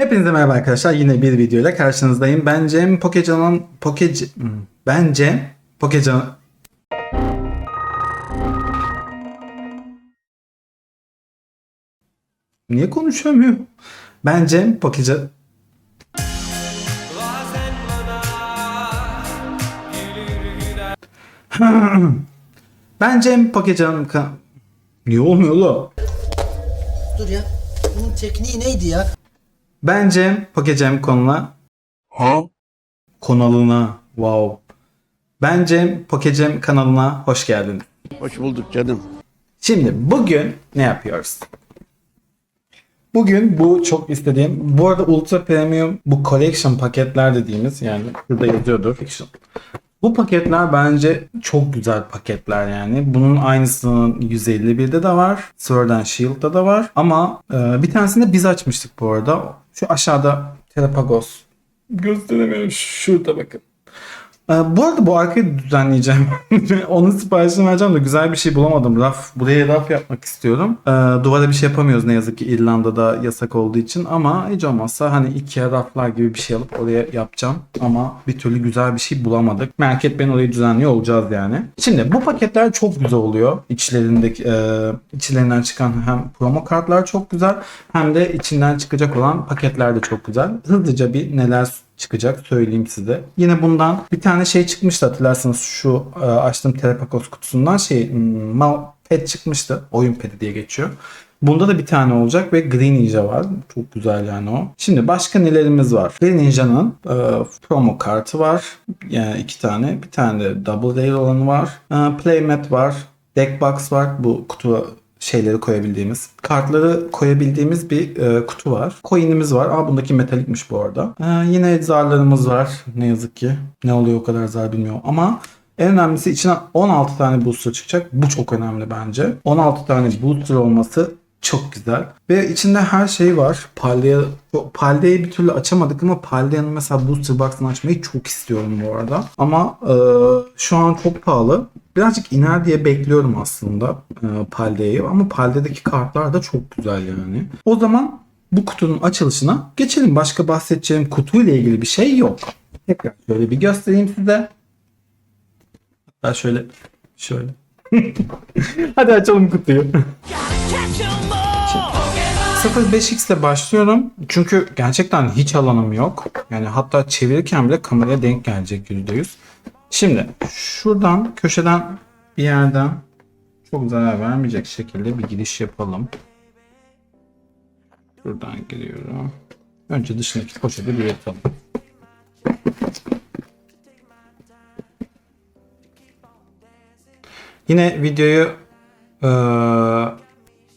Hepinize merhaba arkadaşlar. Yine bir videoyla karşınızdayım. Ben Cem Pokecan'ın Pokec... Hmm, Ben Cem Pokecan... Niye konuşamıyor? Ben Cem Pokecan... ben Cem Pokecan... Niye olmuyor oğlum? Dur ya. Bunun tekniği neydi ya? Bence Pokecam konuna konalına wow. Bence Pokecam kanalına hoş geldin. Hoş bulduk canım. Şimdi bugün ne yapıyoruz? Bugün bu çok istediğim, bu arada Ultra Premium bu Collection paketler dediğimiz yani burada yazıyordur. Collection. Bu paketler bence çok güzel paketler yani. Bunun aynısının 151'de de var. Sword and Shield'da da var. Ama e, bir tanesini de biz açmıştık bu arada. Şu aşağıda Terapagos. Gösteremiyorum. Şurada bakın. E, bu arada bu arkayı düzenleyeceğim. Onun siparişini vereceğim de güzel bir şey bulamadım. Raf, buraya raf yapmak istiyorum. E, duvara bir şey yapamıyoruz ne yazık ki İrlanda'da yasak olduğu için. Ama hiç olmazsa hani Ikea raflar gibi bir şey alıp oraya yapacağım. Ama bir türlü güzel bir şey bulamadık. Merak etmeyin orayı düzenliyor olacağız yani. Şimdi bu paketler çok güzel oluyor. İçlerindeki e, içlerinden çıkan hem promo kartlar çok güzel hem de içinden çıkacak olan paketler de çok güzel. Hızlıca bir neler çıkacak söyleyeyim size. Yine bundan bir tane şey çıkmıştı hatırlarsanız şu e, açtığım Terapakos kutusundan şey hmm, mal pet çıkmıştı. Oyun pedi diye geçiyor. Bunda da bir tane olacak ve Green Ninja var. Çok güzel yani o. Şimdi başka nelerimiz var? Green Ninja'nın e, promo kartı var. Yani iki tane. Bir tane de Double Rail olanı var. E, Playmat var. Deckbox var. Bu kutu şeyleri koyabildiğimiz, kartları koyabildiğimiz bir e, kutu var. Coin'imiz var. Aa bundaki metalikmiş bu arada. E, yine zarlarımız var. Ne yazık ki. Ne oluyor o kadar zar bilmiyorum. Ama en önemlisi içine 16 tane booster çıkacak. Bu çok önemli bence. 16 tane booster olması çok güzel. Ve içinde her şey var. Paldea, Paldea'yı bir türlü açamadık ama Paldea'nın mesela booster box'ını açmayı çok istiyorum bu arada. Ama e, şu an çok pahalı. Birazcık iner diye bekliyorum aslında e, Paldea'yı. Ama Paldea'daki kartlar da çok güzel yani. O zaman bu kutunun açılışına geçelim. Başka bahsedeceğim kutuyla ilgili bir şey yok. Tekrar şöyle bir göstereyim size. Hatta şöyle şöyle. Hadi açalım kutuyu. 05x ile başlıyorum. Çünkü gerçekten hiç alanım yok. Yani hatta çevirirken bile kameraya denk gelecek %100. Şimdi şuradan köşeden bir yerden çok zarar vermeyecek şekilde bir giriş yapalım. Buradan giriyorum. Önce dışındaki poşeti bir yatalım. Yine videoyu eee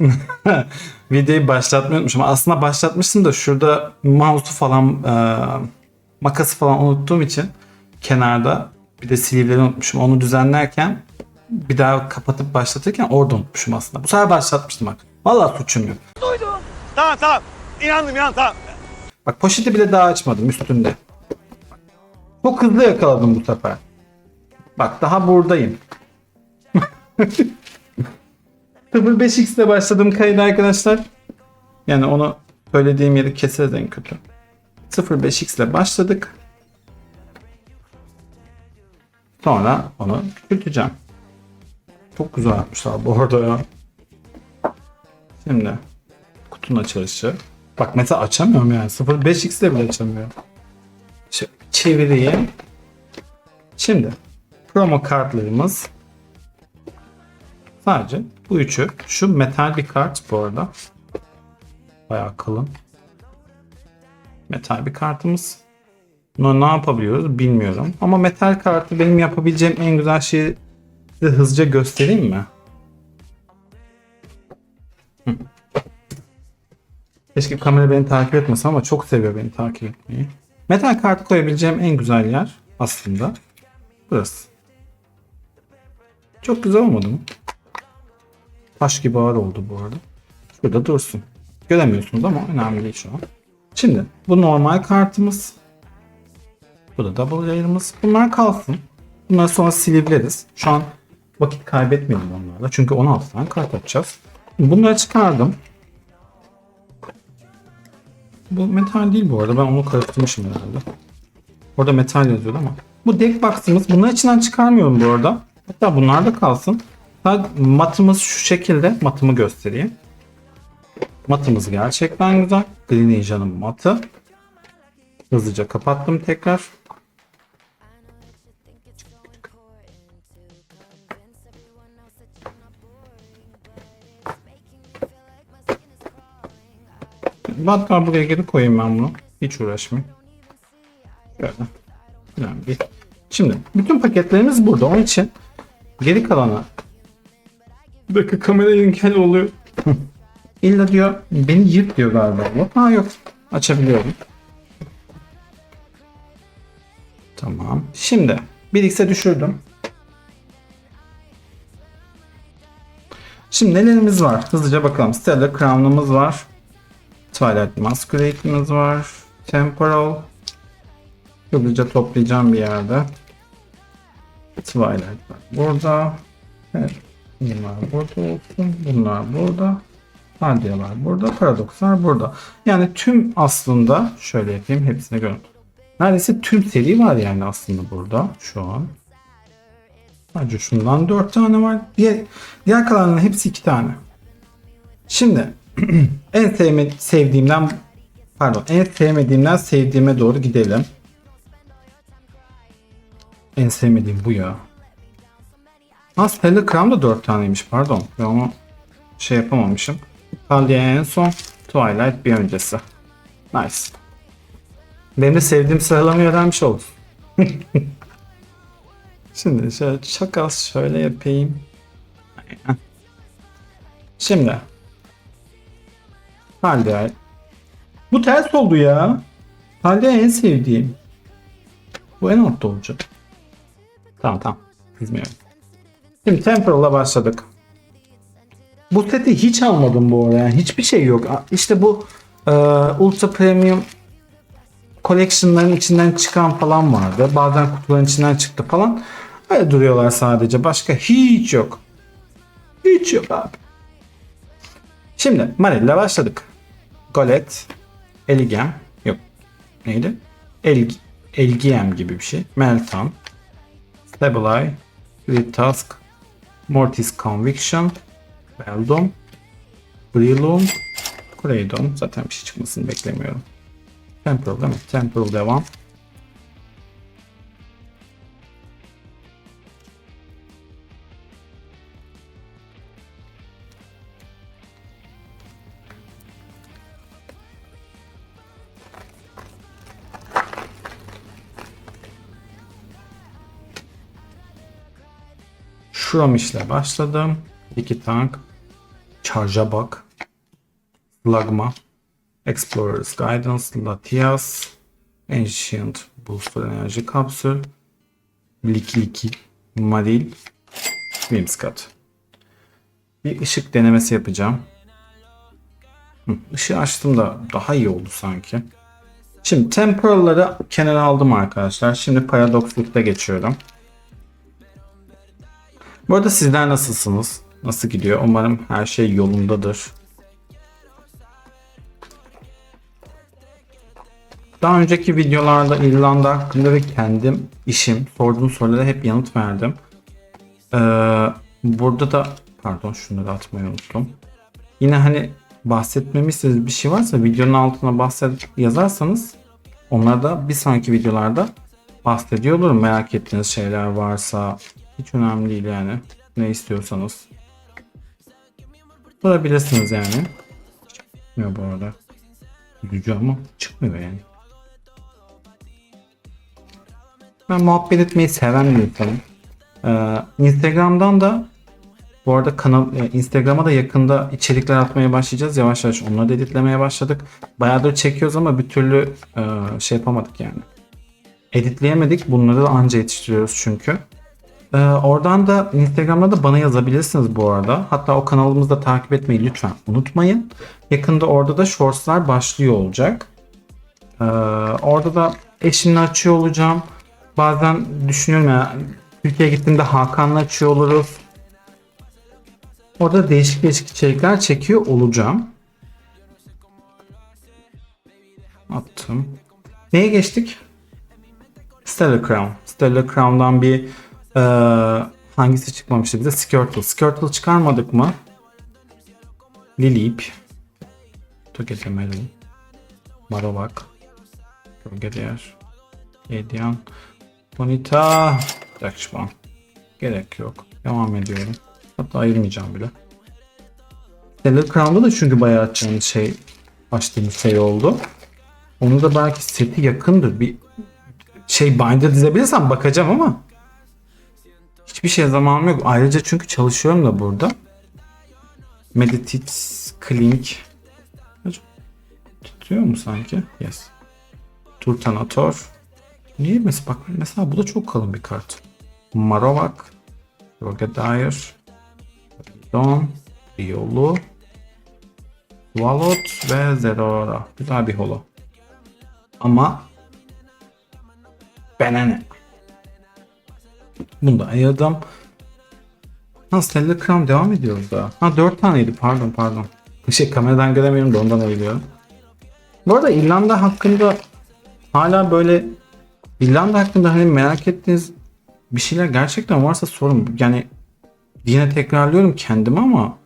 videoyu başlatmayı unutmuşum. Aslında başlatmıştım da şurada mouse'u falan eee, makası falan unuttuğum için kenarda bir de sleeve'leri unutmuşum. Onu düzenlerken bir daha kapatıp başlatırken orada unutmuşum aslında. Bu sefer başlatmıştım bak. Vallahi suçum yok. Tamam tamam. İnandım inan tamam. Bak poşeti bile daha açmadım üstünde. Çok hızlı yakaladım bu sefer. Bak daha buradayım. 05x ile başladım kaydı arkadaşlar. Yani onu söylediğim yeri keseriz en kötü. 05x ile başladık. Sonra onu küçülteceğim. Çok güzel yapmışlar bu arada ya. Şimdi kutunun açılışı. Bak mesela açamıyorum yani. 05x ile bile açamıyorum. Şöyle çevireyim. Şimdi promo kartlarımız sadece bu üçü. Şu metal bir kart bu arada. Bayağı kalın. Metal bir kartımız. Bunu ne yapabiliyoruz bilmiyorum. Ama metal kartı benim yapabileceğim en güzel şeyi size hızlıca göstereyim mi? Hı. Keşke kamera beni takip etmese ama çok seviyor beni takip etmeyi. Metal kartı koyabileceğim en güzel yer aslında burası. Çok güzel olmadı mı? Taş gibi ağır oldu bu arada. Şurada dursun. Göremiyorsunuz ama önemli değil şu an. Şimdi bu normal kartımız. Bu da double layer'ımız. Bunlar kalsın. Bunları sonra silivleriz. Şu an vakit kaybetmeyelim onlarla. Çünkü 16 tane kart açacağız. Bunları çıkardım. Bu metal değil bu arada. Ben onu karıştırmışım herhalde. Orada metal yazıyordu ama. Bu deck box'ımız. Bunları içinden çıkarmıyorum bu arada. Hatta bunlar da kalsın. Matımız şu şekilde. Matımı göstereyim. Matımız gerçekten güzel. Green Ninja'nın matı. Hızlıca kapattım tekrar. Hatta buraya geri koyayım ben bunu. Hiç uğraşmayayım. Şöyle. Önemli değil. Şimdi bütün paketlerimiz burada. Onun için geri kalanı bir dakika kamera engel oluyor. İlla diyor beni yırt diyor galiba bu. Ha yok. Açabiliyorum. Tamam. Şimdi 1x'e düşürdüm. Şimdi nelerimiz var? Hızlıca bakalım. Stellar Crown'umuz var. Twilight Masquerade'imiz var. Temporal. Hızlıca toplayacağım bir yerde. Twilight var burada. Evet. Bunlar burada olsun. Bunlar burada. Radyalar burada. Paradokslar burada. Yani tüm aslında şöyle yapayım hepsini görün. Neredeyse tüm seri var yani aslında burada şu an. Sadece şundan 4 tane var. Diğer, diğer kalanların hepsi 2 tane. Şimdi en sevme, sevdiğimden pardon en sevmediğimden sevdiğime doğru gidelim. En sevmediğim bu ya. Ha Stellar Crown da 4 taneymiş pardon. Ben onu şey yapamamışım. Talia en son. Twilight bir öncesi. Nice. Benim de sevdiğim sıralamayı öğrenmiş oldum. Şimdi şöyle çok az şöyle yapayım. Şimdi. Talia. Bu ters oldu ya. Talia en sevdiğim. Bu en altta olacak. Tamam tamam. Bilmiyorum. Şimdi Temporal'a başladık. Bu seti hiç almadım bu arada. Yani hiçbir şey yok. İşte bu e, Ultra Premium Collection'ların içinden çıkan falan vardı. Bazen kutuların içinden çıktı falan. Öyle duruyorlar sadece. Başka hiç yok. Hiç yok abi. Şimdi Marilla başladık. Golet, Eligem, yok neydi? El, Elgiem gibi bir şey. Meltan, Stabileye, Great Task, Mortis Conviction, Beldom, Brilum, Kureydon. Zaten bir şey çıkmasını beklemiyorum. Temporal değil mi? Temporal devam. Şuramiş'le başladım. İki tank. Charge'a bak. Slugma. Explorer's Guidance. Latias. Ancient Booster Enerji Kapsül. Liki Liki. Maril. Whimsicott. Bir ışık denemesi yapacağım. Hı, ışığı açtım da daha iyi oldu sanki. Şimdi Temporal'ları kenara aldım arkadaşlar. Şimdi Paradox Loop'ta geçiyorum. Bu arada sizler nasılsınız? Nasıl gidiyor? Umarım her şey yolundadır. Daha önceki videolarda İrlanda hakkında ve kendim işim sorduğum sorulara hep yanıt verdim. Ee, burada da pardon şunları atmayı unuttum. Yine hani bahsetmemi istediğiniz bir şey varsa videonun altına bahset yazarsanız onları da bir sonraki videolarda bahsediyor olurum. Merak ettiğiniz şeyler varsa hiç önemli değil yani. Ne istiyorsanız. Sorabilirsiniz yani. Çıkmıyor bu arada. Üzücü ama çıkmıyor yani. Ben muhabbet etmeyi seven bir insanım. Ee, Instagram'dan da bu arada kanal e, Instagram'a da yakında içerikler atmaya başlayacağız. Yavaş yavaş onları da editlemeye başladık. Bayağıdır çekiyoruz ama bir türlü e, şey yapamadık yani. Editleyemedik. Bunları da anca yetiştiriyoruz çünkü. Ee, oradan da Instagram'da da bana yazabilirsiniz bu arada. Hatta o kanalımızda takip etmeyi lütfen unutmayın. Yakında orada da shortslar başlıyor olacak. Ee, orada da eşimle açıyor olacağım. Bazen düşünüyorum ya Türkiye'ye gittiğimde Hakan'la açıyor oluruz. Orada değişik değişik içerikler çekiyor olacağım. Attım. Neye geçtik? Stellar Crown. Stellar Crown'dan bir eee, hangisi çıkmamıştı bize? Skirtle. Skirtle çıkarmadık mı? Lilip. Tokete Melon. Marowak. Gölgediyer. Edian. Bonita. Dakşman. Gerek yok. Devam ediyorum. Hatta ayırmayacağım bile. Stellar Crown'da da çünkü bayağı açacağımız şey açtığımız şey oldu. Onu da belki seti yakındır. Bir şey binder dizebilirsem bakacağım ama hiçbir şey zamanım yok. Ayrıca çünkü çalışıyorum da burada. Meditate Clink tutuyor mu sanki? Yes. Turtanator. Niye mesela bak mesela bu da çok kalın bir kart. Marowak, Rogadair, Don, Riolu, Walot ve Zerora. Güzel bir holo. Ama bana ne? Bunu da ayırdım. Ha Stellar Crown devam ediyoruz daha. Ha 4 taneydi pardon pardon. Şey kameradan göremiyorum da ondan ayırıyorum. Bu arada İrlanda hakkında hala böyle İrlanda hakkında hani merak ettiğiniz bir şeyler gerçekten varsa sorun. Yani yine tekrarlıyorum kendimi ama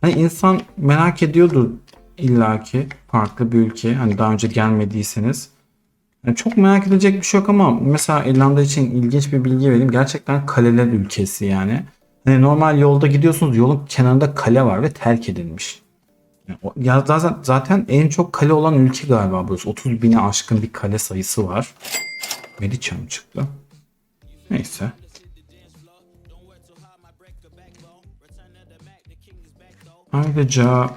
hani insan merak ediyordur illaki farklı bir ülke hani daha önce gelmediyseniz. Çok merak edilecek bir şey yok ama mesela İrlanda için ilginç bir bilgi vereyim. Gerçekten kaleler ülkesi yani. Hani normal yolda gidiyorsunuz yolun kenarında kale var ve terk edilmiş. Ya zaten, zaten en çok kale olan ülke galiba burası. 30 bine aşkın bir kale sayısı var. Mediçam çıktı. Neyse. Ayrıca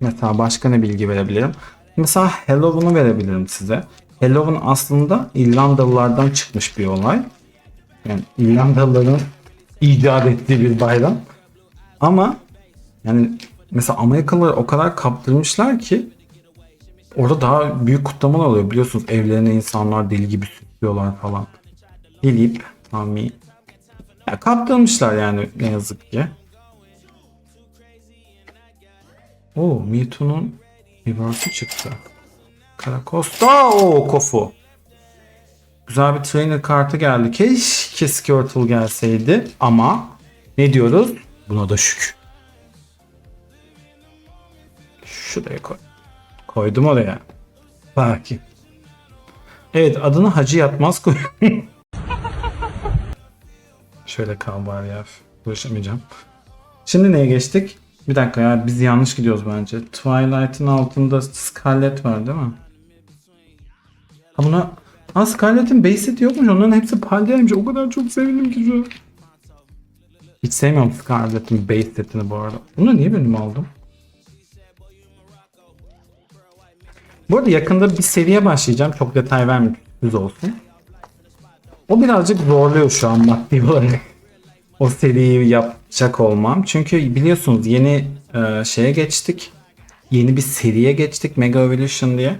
mesela başka ne bilgi verebilirim? Mesela Halloween'u verebilirim size. Halloween aslında İrlandalılardan çıkmış bir olay. Yani İrlandalıların icat ettiği bir bayram. Ama yani mesela Amerikalılar o kadar kaptırmışlar ki orada daha büyük kutlamalar oluyor. Biliyorsunuz evlerine insanlar deli gibi süslüyorlar falan. Gelip Mami ya kaptırmışlar yani ne yazık ki. Oo Mewtwo'nun reverse'ü çıktı. Karakosta o Kofu. Güzel bir trainer kartı geldi. Keşke Squirtle gelseydi ama ne diyoruz? Buna da şükür. Şuraya koy. Koydum oraya. Belki. Evet adını Hacı Yatmaz koy. Şöyle kal bari ya. Uğraşamayacağım. Şimdi neye geçtik? Bir dakika ya biz yanlış gidiyoruz bence. Twilight'ın altında Scarlet var değil mi? Ha buna... Ha Scarlet'in base seti yokmuş. Onların hepsi palyaymış. O kadar çok sevindim ki şu. Hiç sevmiyorum Scarlet'in base setini bu arada. Bunu niye benim aldım? Bu arada yakında bir seriye başlayacağım. Çok detay vermeyeyim. Düz olsun. O birazcık zorluyor şu an maddi olarak. o seriyi yapacak olmam. Çünkü biliyorsunuz yeni e, şeye geçtik. Yeni bir seriye geçtik Mega Evolution diye.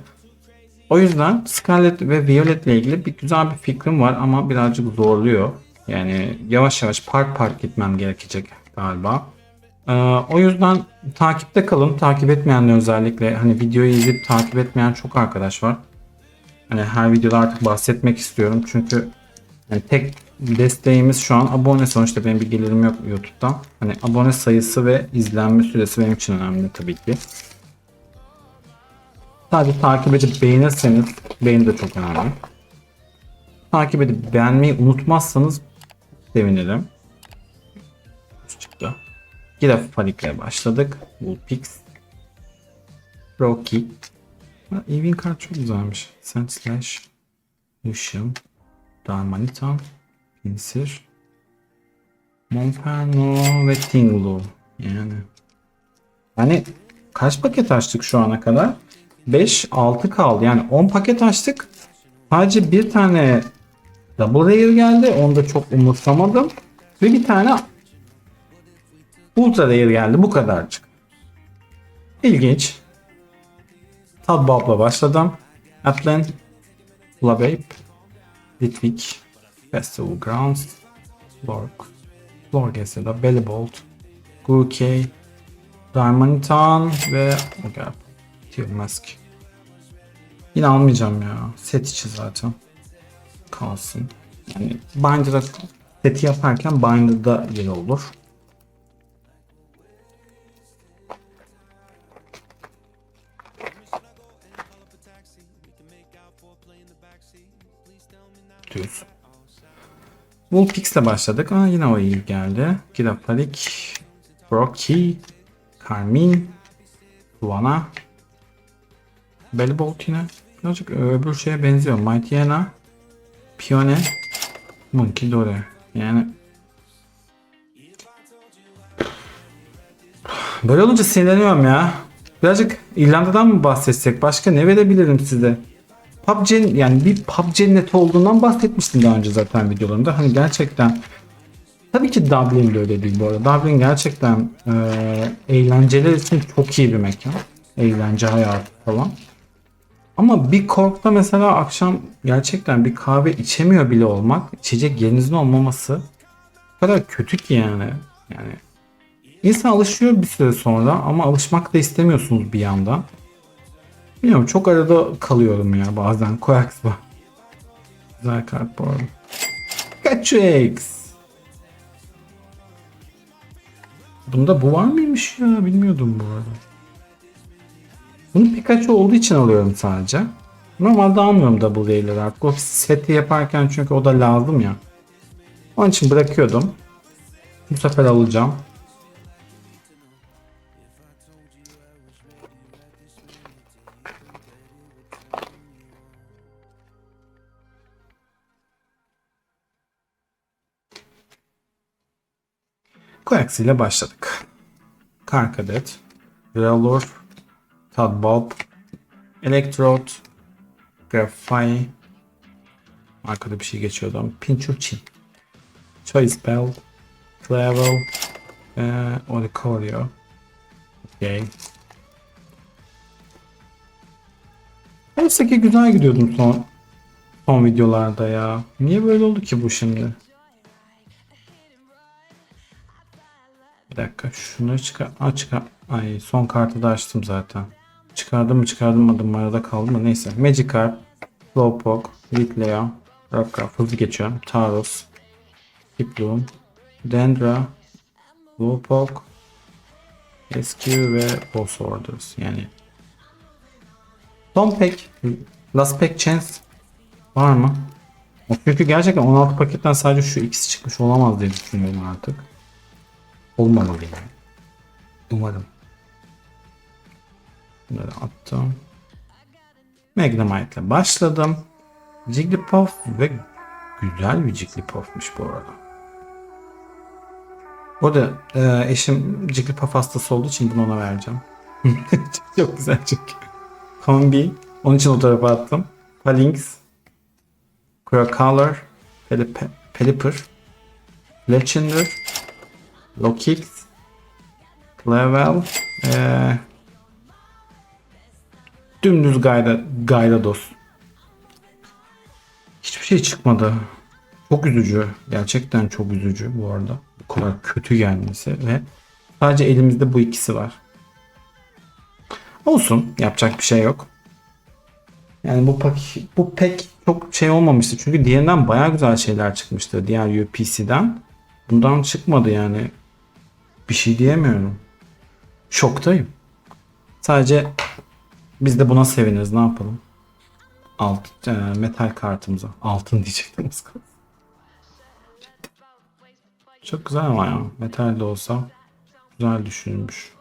O yüzden Scarlet ve Violet ile ilgili bir güzel bir fikrim var ama birazcık zorluyor. Yani yavaş yavaş park park gitmem gerekecek galiba. Ee, o yüzden takipte kalın. Takip etmeyenler özellikle hani videoyu izleyip takip etmeyen çok arkadaş var. Hani her videoda artık bahsetmek istiyorum. Çünkü yani tek desteğimiz şu an abone sonuçta benim bir gelirim yok YouTube'dan. Hani abone sayısı ve izlenme süresi benim için önemli tabii ki. Sadece takip edip beğenirseniz beğeni de çok önemli. Takip edip beğenmeyi unutmazsanız sevinirim. Çıktı. Yine Falik'le başladık. Vulpix. Rocky. Ha, Evin kart çok güzelmiş. Sand Slash. Lucian. Darmanitan. Pinsir. Monferno ve Tinglu. Yani. Yani kaç paket açtık şu ana kadar? 5, 6 kaldı. Yani 10 paket açtık. Sadece bir tane Double Rare geldi. Onu da çok umursamadım. Ve bir tane Ultra Rare geldi. Bu kadarcık. İlginç. Tabbab'la başladım. Atlan, Labape, Litwick, Festival Grounds, Lork, Lorges'e Bellibolt, Gurkey, Darmanitan ve Ogap. Mask. Yine almayacağım ya. Set içi zaten. Kalsın. Yani Binder'a seti yaparken Binder'da yer olur. Diyorsun. Vulpix'le başladık. Aa, yine o iyi geldi. Girafalik, Brocky, Carmine, Luana, Bellybolt yine. Birazcık öbür şeye benziyor. Mightyena, Pione, Monkey Dore. Yani Böyle olunca sinirleniyorum ya. Birazcık İrlanda'dan mı bahsetsek? Başka ne verebilirim size? PUBG'nin yani bir PUBG neti olduğundan bahsetmiştim daha önce zaten videolarımda. Hani gerçekten tabii ki Dublin de öyle değil bu arada. Dublin gerçekten e, eğlenceler için çok iyi bir mekan. Eğlence hayatı falan. Ama bir korkta mesela akşam gerçekten bir kahve içemiyor bile olmak, içecek yerinizin olmaması o kadar kötü ki yani. Yani insan alışıyor bir süre sonra ama alışmak da istemiyorsunuz bir yandan. Bilmiyorum çok arada kalıyorum ya bazen. Koyax var. Güzel kart bu arada. Pikachu'X. Bunda bu var mıymış ya? Bilmiyordum bu arada. Bunu Pikachu olduğu için alıyorum sadece. Normalde almıyorum Double Ray'leri artık. O seti yaparken çünkü o da lazım ya. Onun için bırakıyordum. Bu sefer alacağım. Koyax ile başladık. Karkadet, Growlor, Tadbulb, Electrode, Grafai, arkada bir şey geçiyordu ama Pinchurchin, Choice Bell, Clavel, e, Oricorio. Okay. Neyse ki güzel gidiyordum son son videolarda ya. Niye böyle oldu ki bu şimdi? Bir dakika şunu çıkar. Çıkar. Ay son kartı da açtım zaten. Çıkardım mı çıkardım mı arada kaldı mı neyse. Magikarp, Slowpoke, Litleo, Rockcraft hızlı geçiyorum. Taros, Hiploom, Dendra, Slowpoke, SQ ve Boss Orders yani. Son pack, last pack chance var mı? Çünkü gerçekten 16 paketten sadece şu ikisi çıkmış olamaz diye düşünüyorum artık. Olmamalı yani. Umarım. Bunları attım. Magnemite ile başladım. Jigglypuff ve güzel bir Jigglypuff'muş bu arada. Bu arada e, eşim Jigglypuff hastası olduğu için bunu ona vereceğim. Çok güzel çünkü. Combi. Onun için o tarafa attım. Palinx. Crocalor. Pelip Pelipper. Fletchinder. Lokix. Level. Ee, dümdüz Gayda, Gyarados. Hiçbir şey çıkmadı. Çok üzücü. Gerçekten çok üzücü bu arada. Bu kadar kötü gelmesi ve sadece elimizde bu ikisi var. Olsun. Yapacak bir şey yok. Yani bu pek, bu pek çok şey olmamıştı. Çünkü diğerinden baya güzel şeyler çıkmıştı. Diğer UPC'den. Bundan çıkmadı yani. Bir şey diyemiyorum. Şoktayım. Sadece biz de buna seviniriz. Ne yapalım? Alt, e, metal kartımıza. Altın diyecektim. Çok güzel ama ya. Metal de olsa güzel düşünülmüş.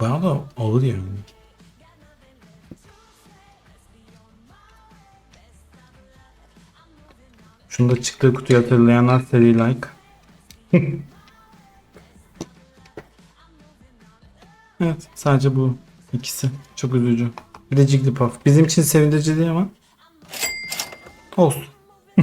Bayağı da ağır yani. Şunu da çıktığı kutuyu hatırlayanlar seri like. evet sadece bu ikisi. Çok üzücü. Bir de Jigglypuff. Bizim için sevindirici değil ama. Olsun.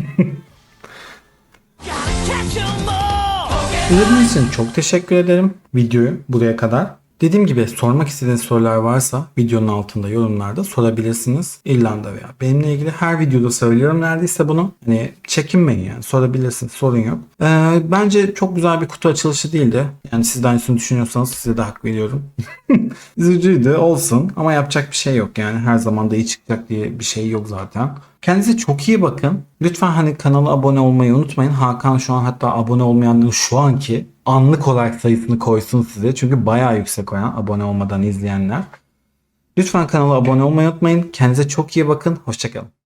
İzlediğiniz için çok teşekkür ederim videoyu buraya kadar. Dediğim gibi sormak istediğiniz sorular varsa videonun altında yorumlarda sorabilirsiniz. İrlanda veya benimle ilgili her videoda söylüyorum neredeyse bunu. Hani çekinmeyin yani sorabilirsiniz sorun yok. Ee, bence çok güzel bir kutu açılışı değildi. Yani siz de aynısını düşünüyorsanız size de hak veriyorum. Üzücüydü olsun ama yapacak bir şey yok yani her zaman da iyi çıkacak diye bir şey yok zaten. Kendinize çok iyi bakın. Lütfen hani kanala abone olmayı unutmayın. Hakan şu an hatta abone olmayanların şu anki anlık olarak sayısını koysun size. Çünkü bayağı yüksek oran abone olmadan izleyenler. Lütfen kanala abone olmayı unutmayın. Kendinize çok iyi bakın. Hoşçakalın.